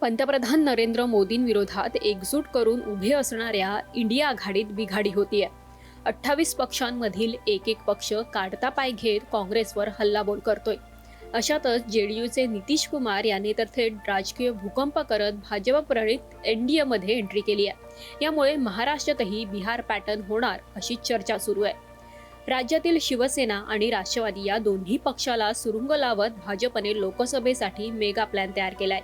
पंतप्रधान नरेंद्र मोदींविरोधात एकजूट करून उभे असणाऱ्या इंडिया आघाडीत बिघाडी होतीये. अठ्ठावीस पक्षांमधील एक एक पक्ष काढता पाय घेत काँग्रेसवर हल्लाबोल करतोय. अशातच जेडीयूचे नितीश कुमार यांनी तर थेट राजकीय भूकंप करत भाजप प्रणित एनडीएमध्ये एंट्री केली आहे. यामुळे महाराष्ट्रातही बिहार पॅटर्न होणार अशी चर्चा सुरू आहे. राज्यातील शिवसेना आणि राष्ट्रवादी या दोन्ही पक्षाला सुरुंग लावत भाजपने लोकसभेसाठी मेगा प्लॅन तयार केलाय.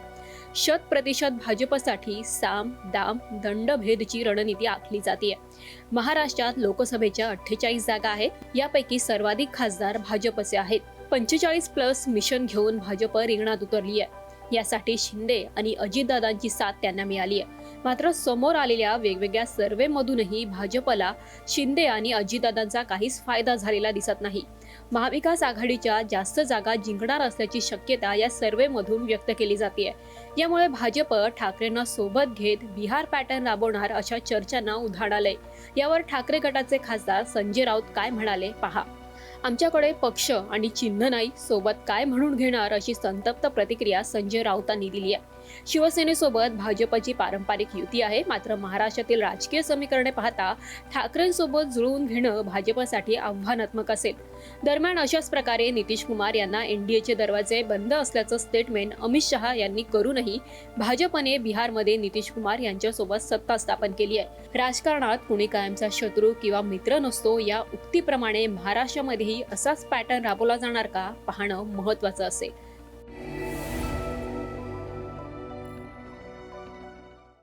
शत प्रतिशत भाजपसाठी साम दाम दंडभेदची रणनीती आखली जाते. महाराष्ट्रात लोकसभेच्या अठ्ठेचाळीस जागा आहेत. यापैकी सर्वाधिक खासदार भाजपचे आहेत. पंचेचाळीस प्लस मिशन घेऊन भाजप रिंगणात उतरली आहे. यासाठी शिंदे आणि अजितदादांची साथ त्यांना मिळाली आहे. मात्र समोर आलेल्या वेगवेगळ्या सर्वेमधूनही भाजपला शिंदे आणि अजितदादांचा काहीच फायदा झालेला दिसत नाही. महाविकास आघाडीच्या जास्त जागा जिंकणार असल्याची शक्यता या सर्वेमधून व्यक्त केली जाते. यामुळे भाजप ठाकरेंना सोबत घेत बिहार पॅटर्न राबवणार अशा चर्चांना उधाण आलंय. यावर ठाकरे गटाचे खासदार संजय राऊत काय म्हणाले पहा. आमच्याकडे पक्ष आणि चिन्ह नाही सोबत काय म्हणून घेणार अशी संतप्त प्रतिक्रिया संजय राऊतांनी दिली आहे. शिवसेनेसोबत भाजपची पारंपरिक युती आहे. मात्र महाराष्ट्रातील राजकीय समीकरणे पाहता ठाकरेंसोबत जुळवून घेणं भाजपसाठी आव्हानात्मक असेल. दरम्यान अशाच प्रकारे नितीश कुमार यांना एनडीएचे दरवाजे बंद असल्याचं स्टेटमेंट अमित शहा यांनी करूनही भाजपने बिहारमध्ये नितीश कुमार यांच्यासोबत सत्ता स्थापन केली आहे. राजकारणात कुणी कायमचा शत्रू किंवा मित्र नसतो या उक्तीप्रमाणे महाराष्ट्रामध्येही असाच पॅटर्न राबवला जाणार का पाहणं महत्वाचं असेल.